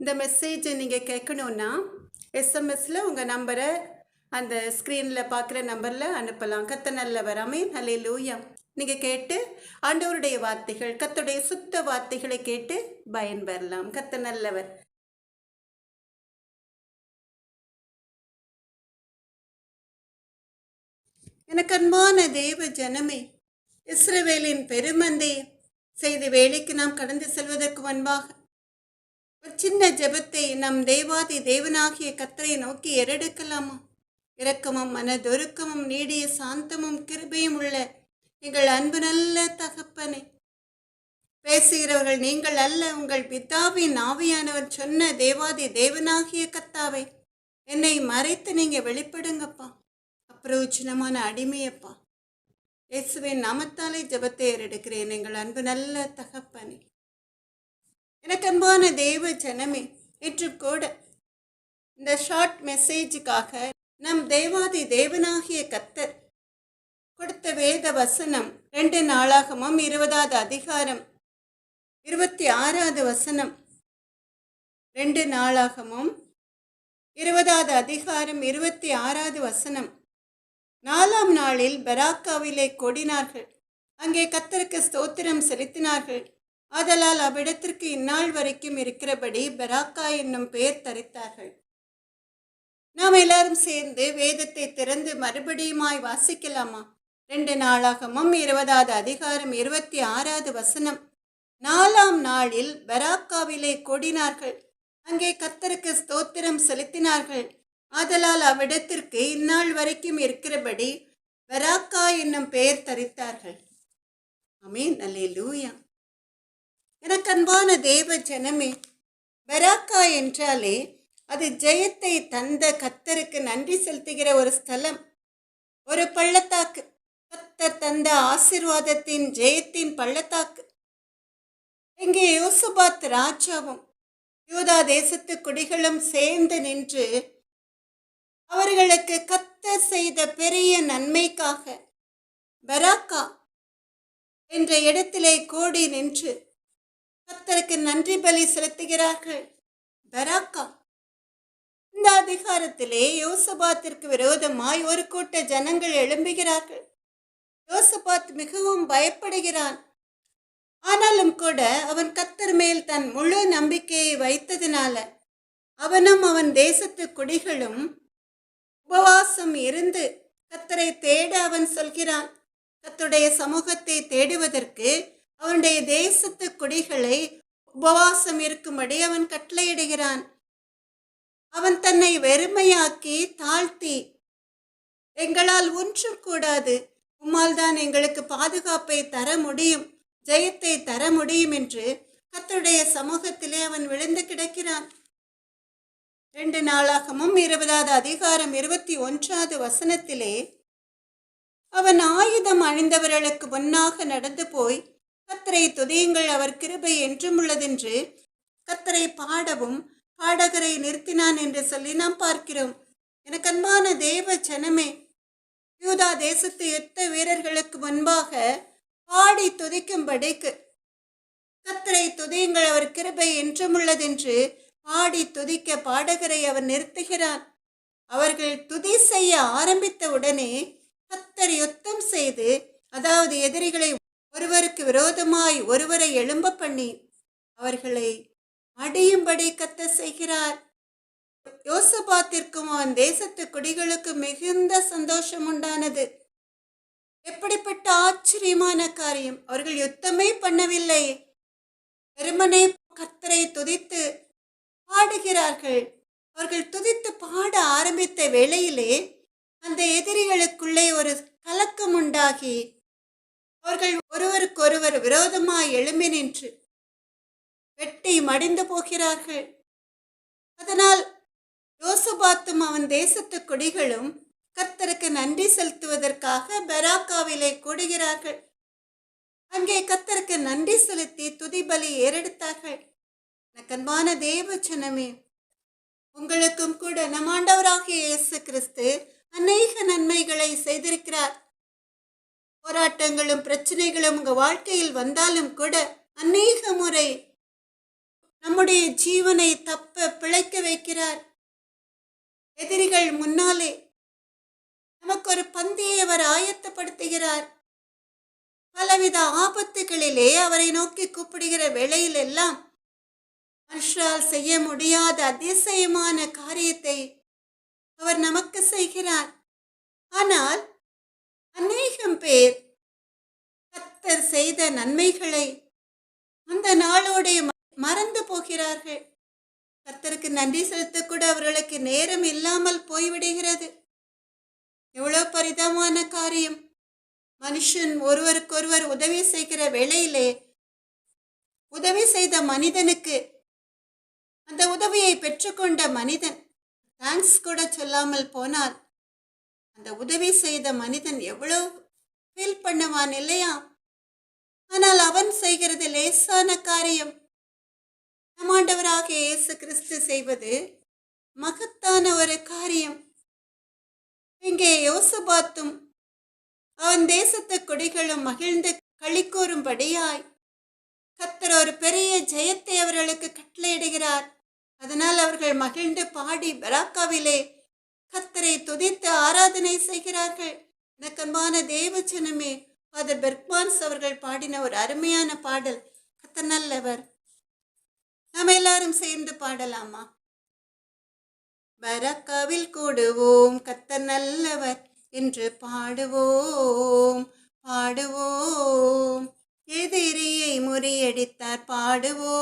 இந்த மெசேஜை நீங்கள் கேட்கணுன்னா எஸ்எம்எஸில் உங்கள் நம்பரை அந்த ஸ்க்ரீனில் பார்க்குற நம்பரில் அனுப்பலாம். கத்த நல்லவர் அமீன் நல்ல லூயா நீங்கள் கேட்டு ஆண்டவருடைய வார்த்தைகள் கத்துடைய சுத்த வார்த்தைகளை கேட்டு பயன்பெறலாம் கத்த நல்லவர். எனக்கு அன்பான தேவ ஜனமே இஸ்ரவேலின் பெருமந்தை செய்த வேலைக்கு நாம் கடந்து செல்வதற்கு முன்பாக சின்ன ஜெபத்தை நம் தேவாதி தேவனாகிய கத்தரை நோக்கி எரெடுக்கலாமா இரக்கமும் மனதொருக்கமும் நீடிய சாந்தமும் கிருபையும் உள்ள எங்கள் அன்பு நல்ல தகப்பனே. பேசுகிறவர்கள் நீங்கள் அல்ல உங்கள் பிதாவின் ஆவியானவர் சொன்ன தேவாதி தேவனாகிய கத்தாவை என்னை மறைத்து நீங்கள் வெளிப்படுங்கப்பா. அப்பிரோஜனமான அடிமையப்பா. இயேசுவின் நாமத்தாலே ஜெபத்தை ஏறெடுக்கிறேன் எங்கள் அன்பு நல்ல தகப்பனே. எனக்கன்பான தேவ ஜனமே இன்று கூட இந்த ஷார்ட் மெசேஜுக்காக நம் தேவாதி தேவனாகிய கத்தர் கொடுத்த வேத வசனம் ரெண்டு நாளாகமும் இருபதாவது அதிகாரம் இருபத்தி ஆறாவது வசனம். ரெண்டு நாளாகமும் இருபதாவது அதிகாரம் இருபத்தி ஆறாவது வசனம். நாலாம் நாளில் பராக்காவிலே கொடினார்கள். அங்கே கத்தருக்கு ஸ்தோத்திரம் செலுத்தினார்கள். ஆதலால் அவ்விடத்திற்கு இந்நாள் வரைக்கும் இருக்கிறபடி பராக்கா என்னும் பெயர் தரித்தார்கள். நாம் எல்லாரும் சேர்ந்து வேதத்தை திறந்து மறுபடியுமாய் வாசிக்கலாமா? ரெண்டு நாளாகமும் இருபதாவது அதிகாரம் இருபத்தி ஆறாவது வசனம். நாலாம் நாளில் பராக்காவிலே கொடினார்கள். அங்கே கத்தருக்கு ஸ்தோத்திரம் செலுத்தினார்கள். ஆதலால் அவ்விடத்திற்கு இந்நாள் வரைக்கும் இருக்கிறபடி பராக்கா என்னும் பெயர் தரித்தார்கள். அமீன் அல்லே லூயா எனக்கு அன்பான தேவ ஜனமே பராக்கா என்றாலே அது ஜெயத்தை தந்த கத்தருக்கு நன்றி செலுத்துகிற ஒரு ஸ்தலம் ஒரு பள்ளத்தாக்கு. கத்தர் தந்த ஆசிர்வாதத்தின் ஜெயத்தின் பள்ளத்தாக்கு. இங்கே யோசபாத் ராஜாவும் யூதா தேசத்து குடிகளும் சேர்ந்து நின்று அவர்களுக்கு கத்தர் செய்த பெரிய நன்மைக்காக பராக்கா என்ற இடத்திலே கூடி நின்று கத்தருக்கு நன்றி பலி செலுத்துகிறார்கள். பராக்கா. இந்த அதிகாரத்திலே யோசபாத்திற்கு விரோதமாய் ஒரு கூட்ட ஜனங்கள் எழும்புகிறார்கள். யோசபாத் மிகவும் பயப்படுகிறான். ஆனாலும் கூட அவன் கத்தர் மேல் தன் முழு நம்பிக்கையை வைத்ததினால அவனும் அவன் தேசத்து குடிகளும் உபவாசம் இருந்து கத்தரை தேட அவன் சொல்கிறான். கத்துடைய சமூகத்தை தேடுவதற்கு அவனுடைய தேசத்து குடிகளை உபவாசம் இருக்கும்படி அவன் கட்டளையிடுகிறான். அவன் தன்னை வெறுமையாக்கி தாழ்த்தி எங்களால் ஒன்றும் கூடாது. உம்மால் தான் எங்களுக்கு பாதுகாப்பை தர முடியும் ஜெயத்தை தர முடியும் என்று கத்தருடைய சமூகத்திலே அவன் விழுந்து கிடக்கிறான். ரெண்டு நாளாகமும் இருபதாவது அதிகாரம் இருபத்தி ஒன்றாவது வசனத்திலே அவன் ஆயுதம் அணிந்தவர்களுக்கு முன்னாக நடந்து போய் கத்தரை துதியுங்கள் அவர் கிருபை என்றும் உள்ளதென்று. கத்தரை பாடவும் பாடகரை நிறுத்தினான் என்று சொல்லி நாம் பார்க்கிறோம். எனக்கு அன்பான தேவ ஜனமே யூதா தேசத்து யுத்த வீரர்களுக்கு முன்பாக பாடி துதிக்கும்படிக்கு கத்தரை துதியுங்கள் அவர் கிருபை என்றும் உள்ளதென்று பாடி துதிக்க பாடகரை அவர் நிறுத்துகிறான் அவர்கள் துதி செய்ய ஆரம்பித்த உடனே கத்தர் யுத்தம் செய்து அதாவது எதிரிகளை ஒருவருக்கு விரோதமாய் ஒருவரை எழும்ப பண்ணி அவர்களை அடியும்படி கத்த செய்கிறார். யோசபாத்திற்கும் அவன் தேசத்து குடிகளுக்கும் மிகுந்த சந்தோஷம் உண்டானது. எப்படிப்பட்ட ஆச்சரியமான காரியம். அவர்கள் யுத்தமே பண்ணவில்லை. வெறுமனே கத்தரை துதித்து பாடுகிறார்கள். அவர்கள் துதித்து பாட ஆரம்பித்த வேளையிலே அந்த எதிரிகளுக்குள்ளே ஒரு கலக்கம் உண்டாகி அவர்கள் ஒருவருக்கொருவர் விரோதமாய் எழும்பி நின்று வெட்டி மடிந்து போகிறார்கள். அதனால் யோசபாத்தும் அவன் தேசத்து குடிகளும் கத்தருக்கு நன்றி செலுத்துவதற்காக பெராக்காவிலே கூடுகிறார்கள். அங்கே கத்தருக்கு நன்றி செலுத்தி துதிபலி ஏறெடுத்தார்கள். எனக்கு தேவ தேவச்சனமே உங்களுக்கும் கூட நம் ஆண்டவராகிய இயேசு கிறிஸ்து அநேக நன்மைகளை செய்திருக்கிறார். போராட்டங்களும் பிரச்சனைகளும் உங்கள் வாழ்க்கையில் வந்தாலும் கூட அநேக முறை நம்முடைய ஜீவனை தப்ப பிழைக்க வைக்கிறார். எதிரிகள் முன்னாலே நமக்கு ஒரு பந்தியை அவர் ஆயத்தப்படுத்துகிறார். பலவித ஆபத்துகளிலே அவரை நோக்கி கூப்பிடுகிற வேளையில் எல்லாம் மனுஷால் செய்ய முடியாத அதிசயமான காரியத்தை அவர் நமக்கு செய்கிறார். ஆனால் ஆயிரம் பேர் கத்தர் செய்த நன்மைகளை அந்த நாளோடைய மறந்து போகிறார்கள். கர்த்தருக்கு நன்றி செலுத்த கூட அவர்களுக்கு நேரம் இல்லாமல் போய்விடுகிறது. எவ்வளோ பரிதமான காரியம். மனுஷன் ஒருவருக்கொருவர் உதவி செய்கிற வேளையிலே உதவி செய்த மனிதனுக்கு அந்த உதவியை பெற்றுக்கொண்ட மனிதன் தேங்க்ஸ் கூட சொல்லாமல் போனால் அந்த உதவி செய்த மனிதன் எவ்வளோ ஃபீல் பண்ணுவான் இல்லையா? ஆனால் அவன் செய்கிறது லேசான காரியம். நம்மாண்டவராக இயேசு கிறிஸ்து செய்வது மகத்தான ஒரு காரியம். இங்கே யோசபாத்தும் அவன் தேசத்து கொடிகளும் மகிழ்ந்து களி கூறும்படியாய் ஒரு பெரிய ஜெயத்தை அவர்களுக்கு கட்டளையிடுகிறார். அதனால் அவர்கள் மகிழ்ந்து பாடி பராக்காவிலே கத்தரை துதித்து ஆராதனை செய்கிறார்கள். எனக்கன்பான தேவச்சனமே. ஃபாதர் பெர்க்மான்ஸ் அவர்கள் பாடின ஒரு அருமையான பாடல் கத்த நல்லவர் நாம் எல்லாரும் சேர்ந்து பாடலாமா? பரக்காவில் கூடுவோம் கத்த நல்லவர் என்று பாடுவோம் பாடுவோம். எதிரியை முறியடித்தார் பாடுவோம்.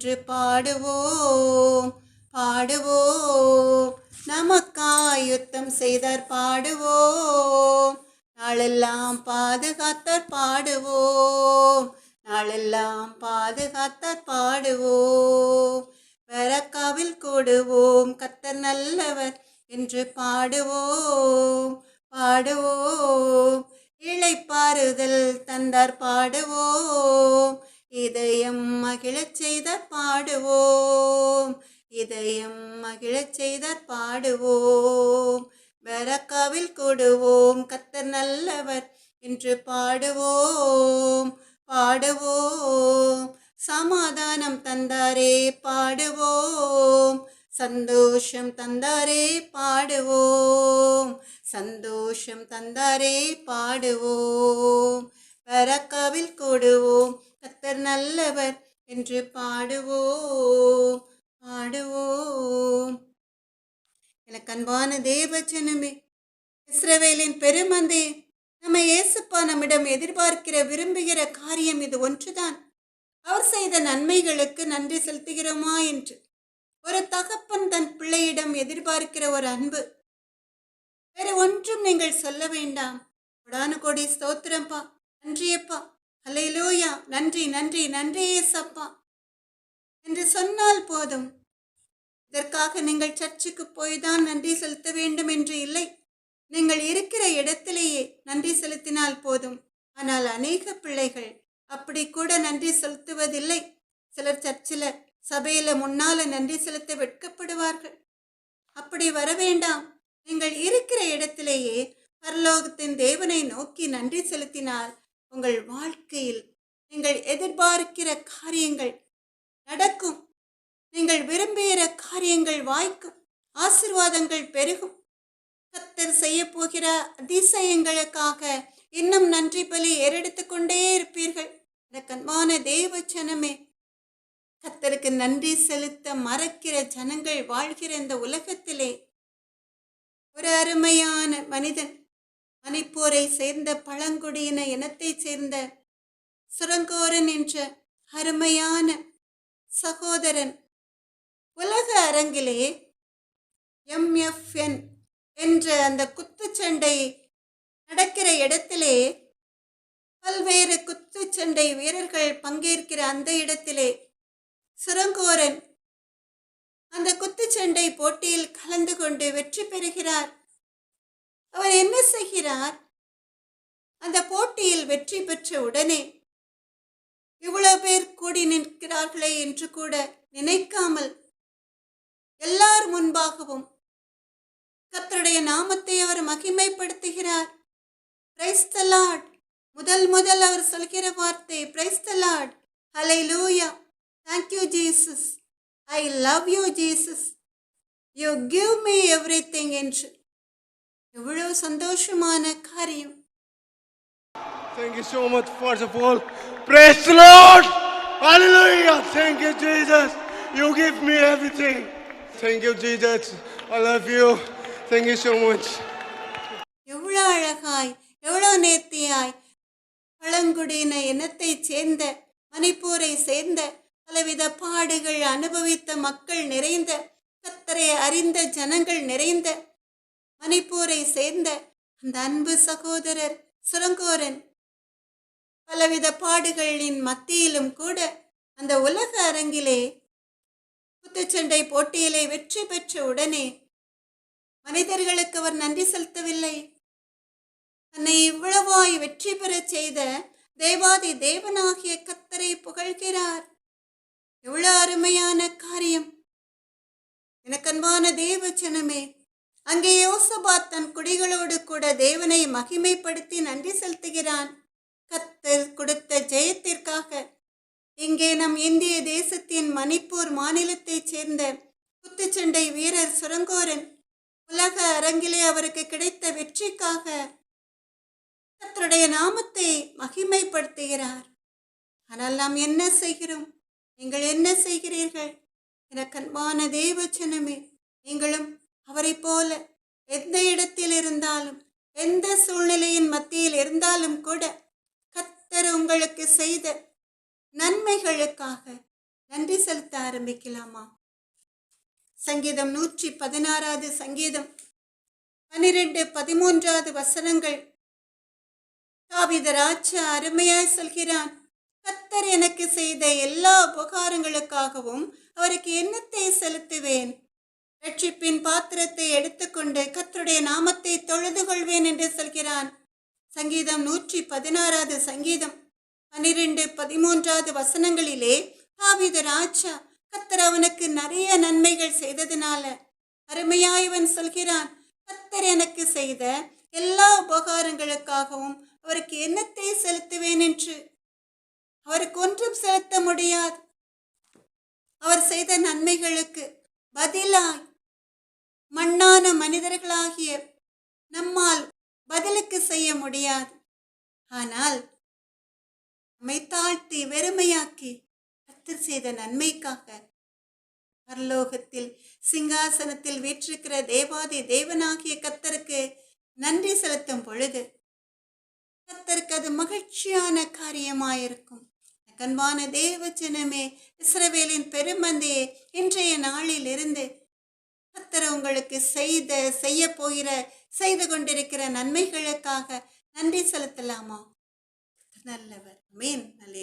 என்று பாடுவோம் பாடுவோம். நமக்காய் யுத்தம் செய்தார் பாடுவோம். நாளெல்லாம் பாதுகாத்தார் பாடுவோம். நாளெல்லாம் பாதுகாத்தார் பாடுவோம். பரக்காவில் கூடுவோம் கத்தர் நல்லவர் என்று பாடுவோம் பாடுவோம். இழைப்பாறுதல் தந்தார் பாடுவோம். இதயம் மகிழச் செய்தார் பாடுவோம். இதயம் மகிழச் செய்தார் பாடுவோம். பரக்காவில் கூடுவோம். கத்தர் நல்லவர் என்று பாடுவோம். பாடுவோம். சமாதானம் தந்தாரே பாடுவோம். சந்தோஷம் தந்தாரே பாடுவோம். சந்தோஷம் தந்தாரே பாடுவோம். வரக்காவில் கூடுவோம். கத்தர் நல்லவர் என்று பாடுவோம் பாடுவோம். எனக்கு அன்பான தேவச்சனமே இஸ்ரவேலின் பெருமந்தே நம்ம இயேசுப்பா நம்மிடம் எதிர்பார்க்கிற விரும்புகிற காரியம் இது ஒன்றுதான். அவர் செய்த நன்மைகளுக்கு நன்றி செலுத்துகிறோமா என்று. ஒரு தகப்பன் தன் பிள்ளையிடம் எதிர்பார்க்கிற ஒரு அன்பு. வேற ஒன்றும் நீங்கள் சொல்ல வேண்டாம். கொடானு கோடி ஸ்தோத்திரம்பா நன்றியப்பா. ஹalleluya நன்றி நன்றி நன்றி ஏசப்பா. என்று சொன்னால் போதும். இதற்காக நீங்கள் சர்ச்சுக்கு போய் தான் நன்றி செலுத்த வேண்டும் என்று இல்லை. நீங்கள் இருக்கிற இடத்திலேயே நன்றி செலுத்தினால் போதும். ஆனால் அநேக பிள்ளைகள் அப்படி கூட நன்றி செலுத்துவதில்லை. சிலர் சர்ச்சில் சபையில முன்னால நன்றி செலுத்த வெட்கப்படுவார்கள். அப்படி வர வேண்டாம். நீங்கள் இருக்கிற இடத்திலேயே பரலோகத்தின் தேவனை நோக்கி நன்றி செலுத்தினால் உங்கள் வாழ்க்கையில் நீங்கள் எதிர்பார்க்கிற காரியங்கள் நடக்கும். நீங்கள் விரும்புகிற காரியங்கள் வாய்க்கும் ஆசிர்வாதங்கள் பெருகும். கத்தர் செய்ய போகிற அதிசயங்களுக்காக இன்னும் நன்றி பலி ஏறெடுத்து கொண்டே இருப்பீர்கள். இந்த கண்மான தேவ ஜனமே கத்தருக்கு நன்றி செலுத்த மறக்கிற ஜனங்கள் வாழ்கிற இந்த உலகத்திலே. ஒரு அருமையான மனிதன் மணிப்பூரை சேர்ந்த பழங்குடியின இனத்தைச் சேர்ந்த சுரங்கோரன் என்ற அருமையான சகோதரன். உலக அரங்கிலே எம்எஃப்என் என்ற அந்த குத்துச்சண்டை நடக்கிற இடத்திலே பல்வேறு குத்துச்சண்டை வீரர்கள் பங்கேற்கிற அந்த இடத்திலே சுரங்கோரன் அந்த குத்துச்சண்டை போட்டியில் கலந்து கொண்டு வெற்றி பெறுகிறார். அவர் என்ன செய்கிறார்? அந்த போட்டியில் வெற்றி பெற்ற உடனே இவ்வளவு பேர் கூடி நிற்கிறார்களே என்று கூட நினைக்காமல் எல்லார் முன்பாகவும் கத்தருடைய நாமத்தை அவர் மகிமைப்படுத்துகிறார். பிரைஸ்தலாட் முதல் முதல் அவர் சொல்கிற வார்த்தை praise the Lord hallelujah thank you Jesus I love you Jesus you give me everything என்று எவ்வளவு சந்தோஷமான காரியம் Thank you so much, first of all. Praise the Lord! Hallelujah! Thank you, Jesus. You give me everything. Thank you, Jesus. I love you. Thank you so much. எவ்வளோ அழகாய் எவ்வளோ நேர்த்தியாய் பழங்குடியின இனத்தைச் சேர்ந்த மணிப்பூரை சேர்ந்த பலவித பாடுகள் அனுபவித்த மக்கள் நிறைந்த கத்தரை அறிந்த ஜனங்கள் நிறைந்த மணிப்பூரை சேர்ந்த அந்த அன்பு சகோதரர் சுரங்கோரன். பலவித பாடுகளின் மத்தியிலும் கூட அந்த உலக அரங்கிலே குத்துச்சண்டை போட்டியிலே வெற்றி பெற்ற உடனே மனிதர்களுக்கு அவர் நன்றி செலுத்தவில்லை. தன்னை இவ்வளவாய் வெற்றி பெறச் செய்த தேவாதி தேவனாகிய கத்தரை புகழ்கிறார். எவ்வளவு அருமையான காரியம். எனக்கன்பான தேவச்சனமே அங்கே யோசபாத் தன் குடிகளோடு கூட தேவனை மகிமைப்படுத்தி நன்றி செலுத்துகிறான். கத்தர் கொடுத்த ஜெயத்திற்காக. இங்கே நம் இந்திய தேசத்தின் மணிப்பூர் மாநிலத்தைச் சேர்ந்த குத்துச்சண்டை வீரர் சுரங்கோரன் உலக அரங்கிலே அவருக்கு கிடைத்த வெற்றிக்காக கத்தருடைய நாமத்தை மகிமைப்படுத்துகிறார். ஆனால் நாம் என்ன செய்கிறோம்? நீங்கள் என்ன செய்கிறீர்கள்? என கண்பான தேவச்சனமே நீங்களும் அவரைப் போல எந்த இடத்தில் இருந்தாலும் எந்த சூழ்நிலையின் மத்தியில் இருந்தாலும் கூட கத்தர் உங்களுக்கு செய்த நன்மைகளுக்காக நன்றி செலுத்த ஆரம்பிக்கலாமா? சங்கீதம் நூற்றி பதினாறாவது சங்கீதம் பனிரெண்டு பதிமூன்றாவது வசனங்கள். தாவித ராஜா அருமையாய் சொல்கிறான் கத்தர் எனக்கு செய்த எல்லா உபகாரங்களுக்காகவும் அவருக்கு எண்ணத்தை செலுத்துவேன்? ரட்சிப்பின் பாத்திரத்தை எடுத்துக்கொண்டு கத்தருடைய நாமத்தை தொழுது கொள்வேன் என்று சொல்கிறான். சங்கீதம் நூற்றி பதினாறாவது சங்கீதம். பனிரெண்டு பதிமூன்றாவது வசனங்களிலே தாவித ராஜா கத்தர் அவனுக்கு நிறைய நன்மைகள் செய்ததினால அருமையாயவன் சொல்கிறான் கத்தர் எனக்கு செய்த எல்லா உபகாரங்களுக்காகவும் அவருக்கு என்னத்தை செலுத்துவேன் என்று? அவருக்கு ஒன்றும் செலுத்த முடியாது. அவர் செய்த நன்மைகளுக்கு பதிலாய் மண்ணான மனிதர்களாகிய நம்மால் பதிலுக்கு செய்ய முடியாது. ஆனால் நம்மை தாழ்த்தி வெறுமையாக்கி கத்தர் செய்த நன்மைக்காக பரலோகத்தில் சிங்காசனத்தில் வீற்றிருக்கிற தேவாதி தேவனாகிய கத்தருக்கு நன்றி செலுத்தும் பொழுது கத்தருக்கு அது மகிழ்ச்சியான காரியமாயிருக்கும். கண்பான தேவஜனமே இஸ்ரவேலின் பெருமந்தையே இன்றைய நாளில் இருந்து கர்த்தர் உங்களுக்கு செய்த செய்ய போகிற செய்து கொண்டிருக்கிற நன்மைகளுக்காக நன்றி செலுத்தலாமா? நல்லவர். மீன் நல்ல